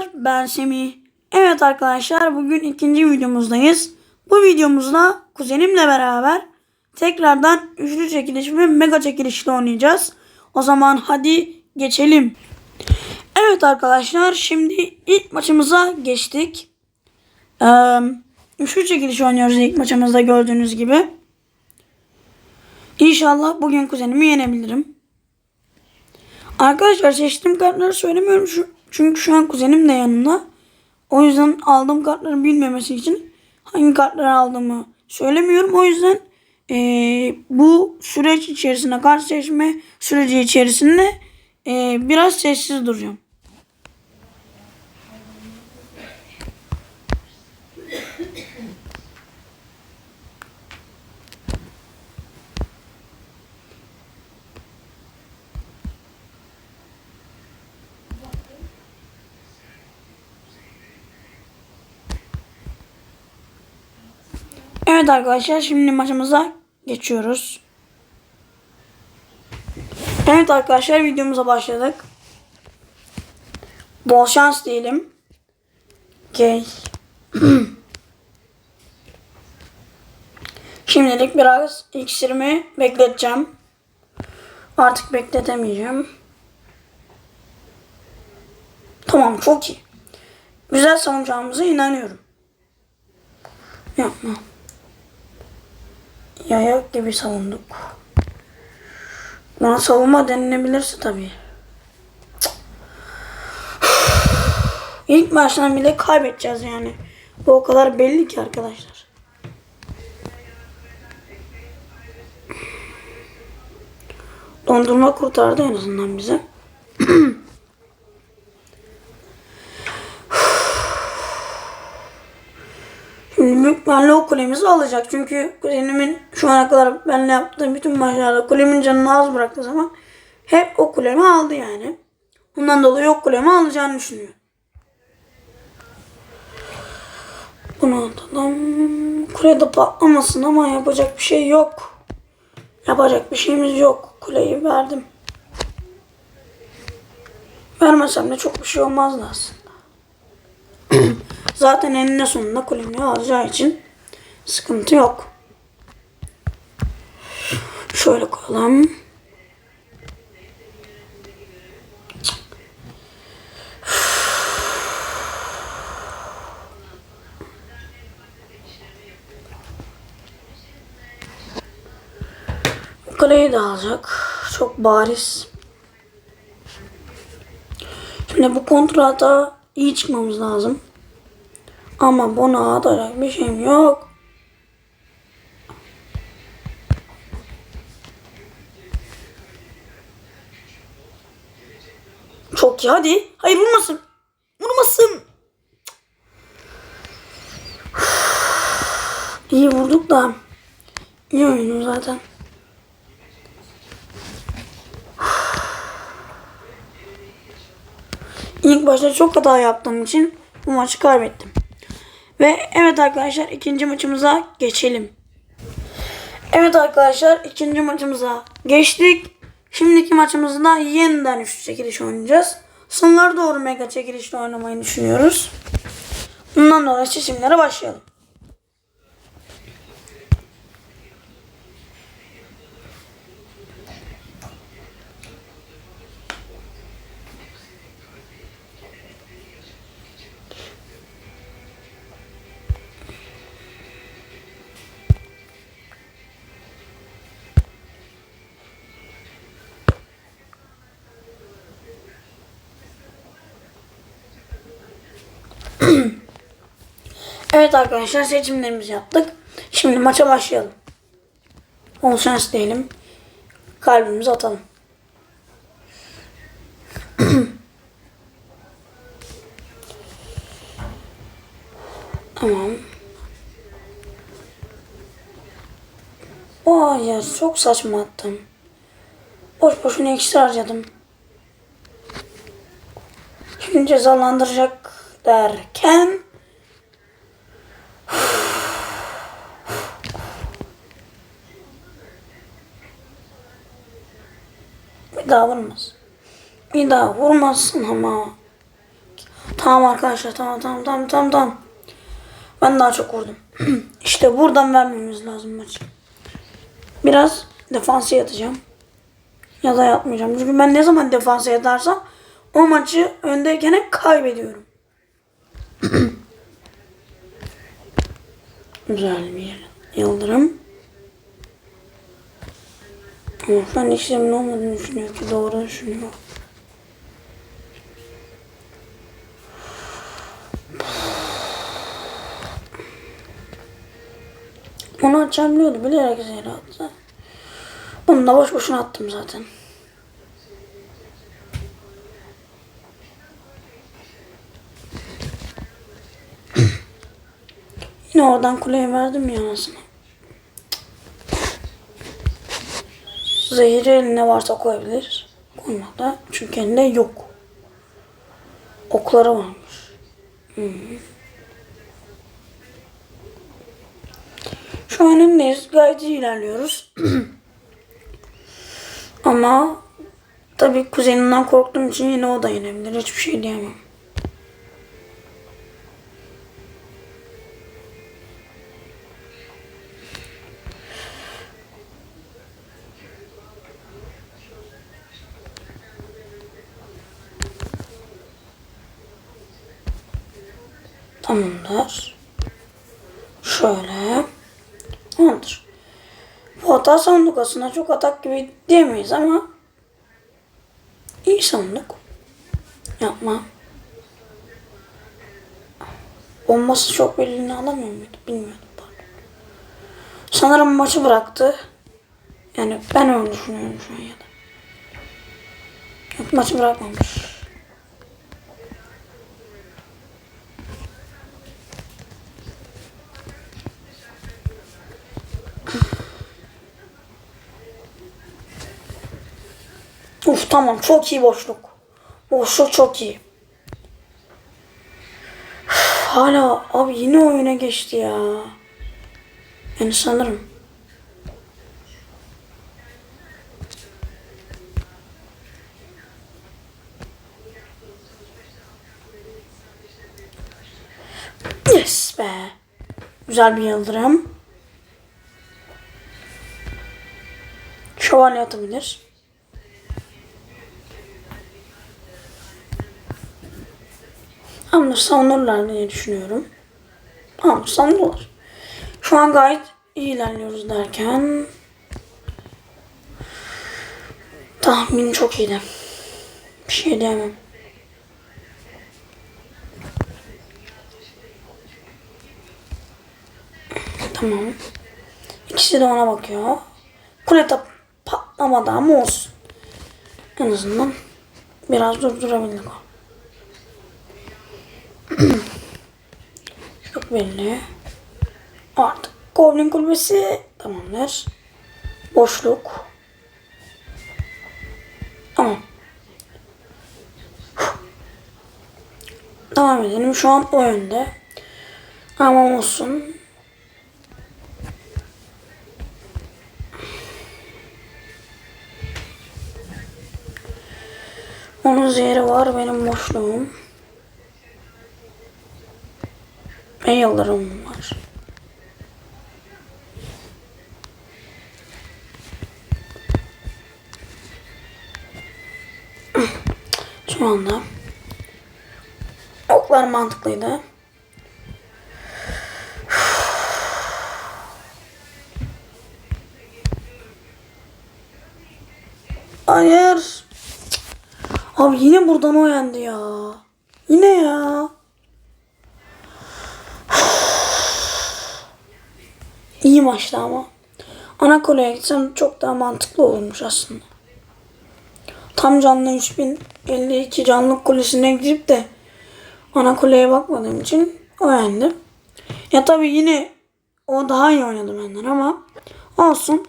Merhabalar ben Semih. Evet arkadaşlar bugün ikinci videomuzdayız. Bu videomuzda kuzenimle beraber tekrardan üçlü çekiliş ve mega çekilişle oynayacağız. O zaman hadi geçelim. Evet arkadaşlar şimdi ilk maçımıza geçtik. Ee, üçlü çekiliş oynuyoruz ilk maçımızda gördüğünüz gibi. İnşallah bugün kuzenimi yenebilirim. Arkadaşlar seçtiğim kartları söylemiyorum şu, çünkü şu an kuzenim de yanımda. O yüzden aldığım kartları bilmemesi için hangi kartları aldığımı söylemiyorum. O yüzden eee, bu süreç içerisinde kart seçme süreci içerisinde eee, biraz sessiz duracağım. Evet arkadaşlar şimdi maçımıza geçiyoruz. Evet arkadaşlar videomuza başladık. Bol şans diyelim. Okey. Şimdilik biraz iksirimi bekleteceğim. Artık bekletemeyeceğim. Tamam çok iyi. Güzel savunacağımıza inanıyorum. Yapma. Yayak gibi savunduk. Buna savunma denilebilirse tabii. İlk maçtan bile kaybedeceğiz yani. Bu o kadar belli ki arkadaşlar. Dondurma kurtardı en azından bize. büyük ihtimalle o kulemizi alacak. Çünkü kuzenimin şu ana kadar benimle yaptığı bütün maçlarda kulemin canını az bıraktığı zaman hep o kulemi aldı yani. Bundan dolayı o kulemi alacağını düşünüyor. Bunu atalım. Kulede patlamasın ama yapacak bir şey yok. Yapacak bir şeyimiz yok. Kuleyi verdim. Vermesem de çok bir şey olmazdı aslında. Zaten eninde sonunda kulemi alacağı için sıkıntı yok. Şöyle koyalım. Kuleyi de alacak. Çok bariz. Şimdi bu kontrata iyi çıkmamız lazım. Ama buna atacak bir şeyim yok. Çok iyi hadi. Hayır vurmasın. Vurmasın. İyi vurduk da. İyi oynadım zaten. İlk başta çok hata yaptığım için bu maçı kaybettim. Ve evet arkadaşlar ikinci maçımıza geçelim. Evet arkadaşlar ikinci maçımıza geçtik. Şimdiki maçımızda yeniden üçlü çekiliş oynayacağız. Sonlara doğru mega çekilişle oynamayı düşünüyoruz. Bundan dolayı seçimlere başlayalım. Evet arkadaşlar seçimlerimizi yaptık. Şimdi maça başlayalım. Bol şans diyelim. Kalbimizi atalım. tamam. Vay ya çok saçma attım. Boş boşuna eksi harcadım. Şimdi cezalandıracak derken Bir daha vurmaz. Bir daha vurmasın ama. Tamam arkadaşlar tamam tamam tamam tamam tamam. Ben daha çok vurdum. işte buradan vermemiz lazım maçı. Biraz defansa yatacağım. Ya da yapmayacağım. Çünkü ben ne zaman defansa yatarsam o maçı öndeyken hep kaybediyorum. Güzel bir yıldırım. Ama ben işlemin olmadığını düşünüyor ki doğru düşünüyor. Onu açacağım biliyordu. Bilerek zehri attı. Onu da boş boşuna attım zaten. Yine oradan kuleye verdim ya anasını. Zehri eline varsa koyabilir. Koymadı. Çünkü elinde yok. Okları varmış. Hı. Şu an önündeyiz. Gayet iyi ilerliyoruz. Ama tabii kuzeninden korktuğum için yine o da yenebilir. Hiçbir şey diyemem. Tamamdır. Şöyle. Tamamdır. Bu hata sandık aslında çok atak gibi diyemeyiz ama iyi sandık. Yapma. Bombası çok belirli alamıyor muydu? Bilmiyordum. Sanırım maçı bıraktı. Yani ben öyle düşünüyorum şu an ya da. Yok maçı bırakmamış. Uf tamam çok iyi boşluk. Boşluk çok iyi. Üf, hala abi yine oyuna geçti ya. Yani sanırım. Yes be. Güzel bir yıldırım. Şövalye atabilir. Ama savunurlar diye düşünüyorum. Ama savunurlar. Şu an gayet iyi ilerliyoruz derken tahmin çok iyiydi. Bir şey diyemem. Tamam. İkisi de ona bakıyor. Kule tap patlamadı ama olsun. En azından biraz durdurabildik o. Çok belli. Artık Goblin kulübesi tamamdır. Boşluk. Tamam. Devam edelim. Şu an o yönde. Ama olsun. Onun zehri var. Benim boşluğum. Yıldırım var. Şu anda oklar mantıklıydı. Hayır. Abi yine buradan o yendi ya. Yine ya. İyi maçtı ama. Ana koleye gitsem çok daha mantıklı olurmuş aslında. Tam canlı 3052 canlı kulesine gidip de ana kuleye bakmadığım için o. Ya tabii yine o daha iyi oynadı benden ama olsun.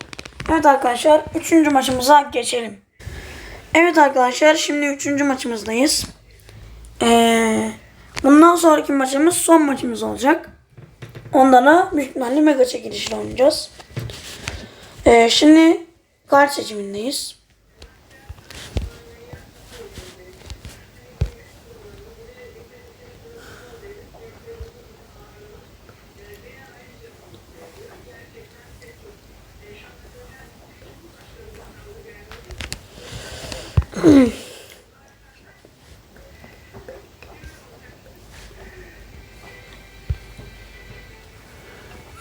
Evet arkadaşlar 3. maçımıza geçelim. Evet arkadaşlar şimdi 3. maçımızdayız. Ee, bundan sonraki maçımız son maçımız olacak. Onlara büyük ihtimalle mega çekilişle oynayacağız. Ee, şimdi kart seçimindeyiz. Hmm.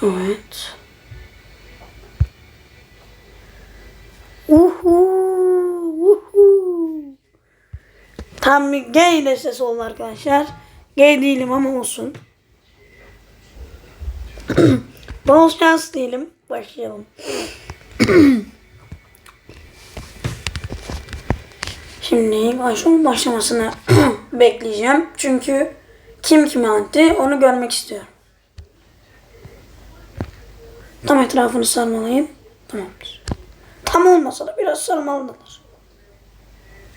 Evet. Uhu, uhu. Tam bir gay ses oldu arkadaşlar. Gay değilim ama olsun. Bol şans diyelim. Başlayalım. Şimdi başımın başlamasını bekleyeceğim. Çünkü kim kime anti onu görmek istiyorum. Tam etrafını sarmalayayım. Tamamdır. Tam olmasa da biraz sarmalıdır.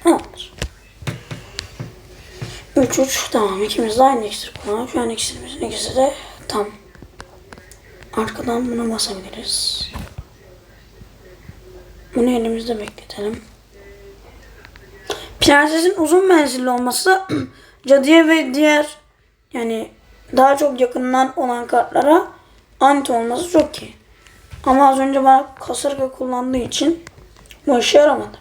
Tamamdır. 3 3 tamam ikimiz de aynı iksir kullanıyoruz. Şu an iksirimizin ikisi de tam. Arkadan bunu basabiliriz. Bunu elimizde bekletelim. Prensesin uzun menzilli olması cadıya ve diğer yani daha çok yakından olan kartlara anti olması çok iyi. Ama az önce bana kasırga kullandığı için bu işe yaramadı.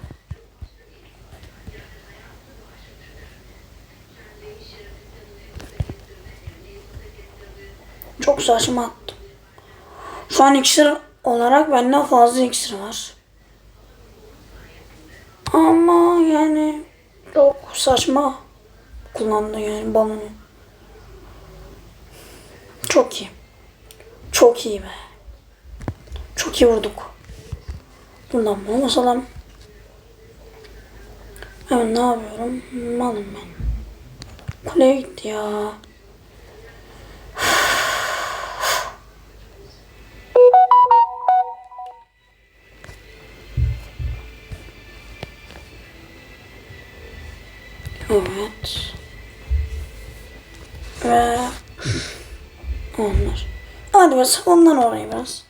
Çok saçma attım. Şu an iksir olarak benden fazla iksir var. Ama yani çok saçma kullandı yani balonu. Çok iyi. Çok iyi be. Çok iyi vurduk. Bundan bunu basalım. Hemen ne yapıyorum? Malım ben. Kuleye gitti ya. Be savundan orayı biraz.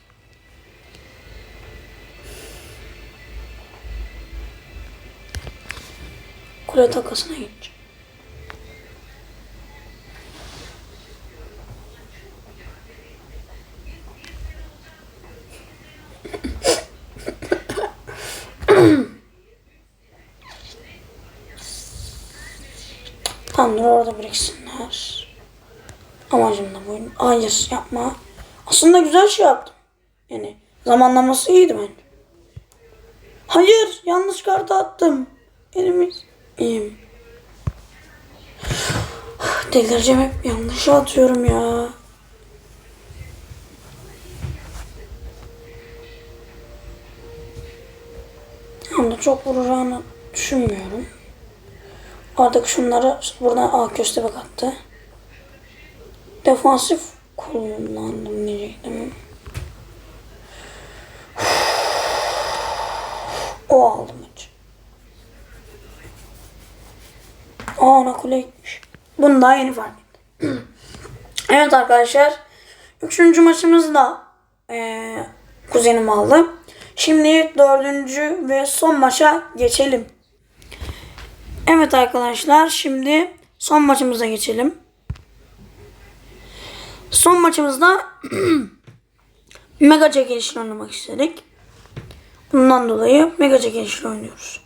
Kule takasına gideceğim. Tamamdır orada biriksinler. Amacım da buydu. Hayır yapma. Aslında güzel şey yaptım. Yani zamanlaması iyiydi bence. Hayır yanlış kartı attım. Elimiz iyiyim. Delireceğim hep yanlış atıyorum ya. Ama çok vuracağını düşünmüyorum. Artık şunları buradan A köstebek attı. Defansif kullandım O aldım maçı. Aa ona kule gitmiş. Bunu daha yeni fark ettim. evet arkadaşlar. Üçüncü maçımız da eee kuzenim aldı. Şimdi dördüncü ve son maça geçelim. Evet arkadaşlar şimdi son maçımıza geçelim. Son maçımızda mega çekilişini oynamak istedik. Bundan dolayı mega çekilişini oynuyoruz.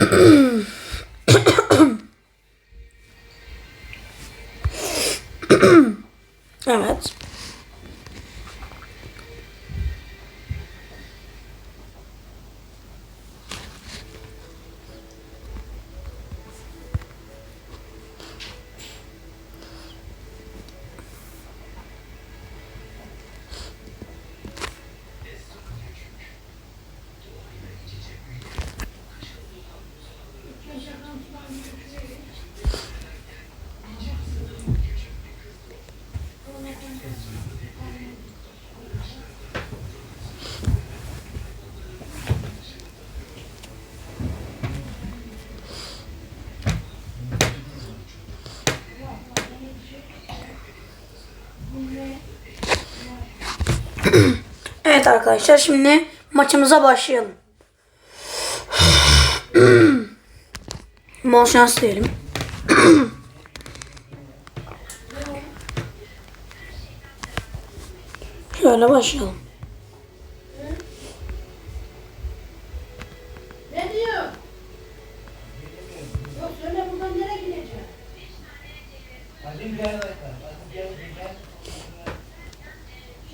evet. Evet arkadaşlar şimdi maçımıza başlayalım. Bol şans diyelim. Şöyle başlayalım. Ne diyor?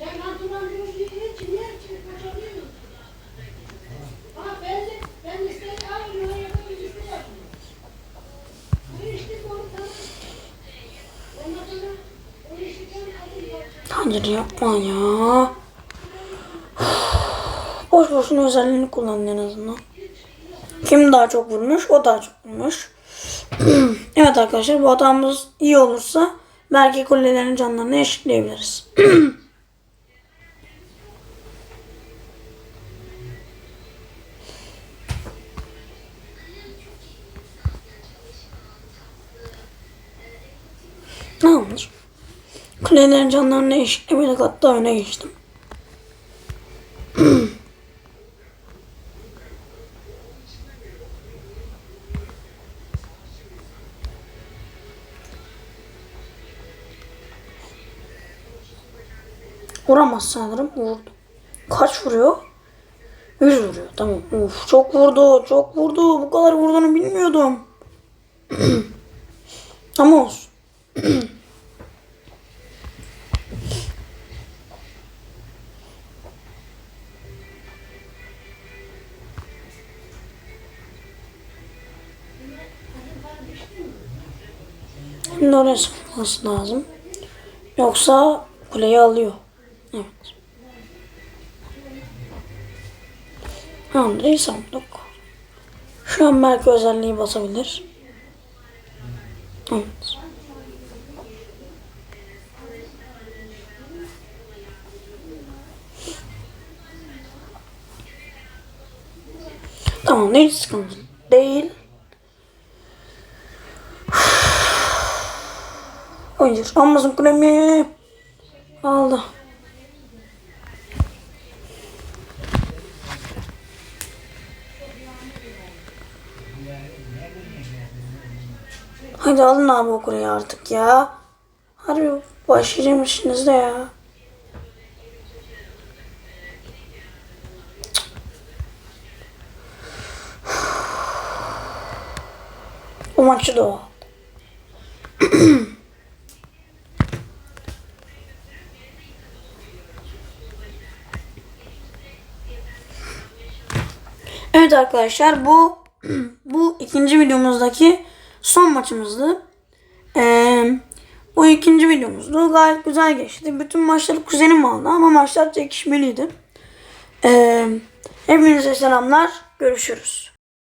Sen antrenman görüştüğün için niye çıkıp kaçamıyorsun? Ama ben de, ben de seni aynı oraya koyup yapıyorum. Bu işte doğru tamam. Ondan sonra o işten adım yok. Hayır yapma ya. Boş boşuna özelliğini kullandın en azından. Kim daha çok vurmuş? O daha çok vurmuş. evet arkadaşlar bu hatamız iyi olursa belki kulelerin canlarını eşitleyebiliriz. Tamamdır. Kulelerin canlarını eşitlemedik hatta öne geçtim. Vuramaz sanırım. Vurdu. Kaç vuruyor? 100 vuruyor. Tamam. Uf, çok vurdu. Çok vurdu. Bu kadar vurduğunu bilmiyordum. Ama olsun. Sıkılması lazım. Yoksa kuleyi alıyor. Evet. Tamamdır iyi sandık. Şu an belki özelliği basabilir. Evet. Tamam hiç sıkıntı değil. Hayır Amazon kremi. Aldı. Hadi alın abi o kureyi artık ya. Harbi başlayacağım işinizde ya. O maçı da o. Evet arkadaşlar bu bu ikinci videomuzdaki son maçımızdı. Ee, bu ikinci videomuzdu. Gayet güzel geçti. Bütün maçları kuzenim aldı ama maçlar çekişmeliydi. Ee, hepinize selamlar. Görüşürüz.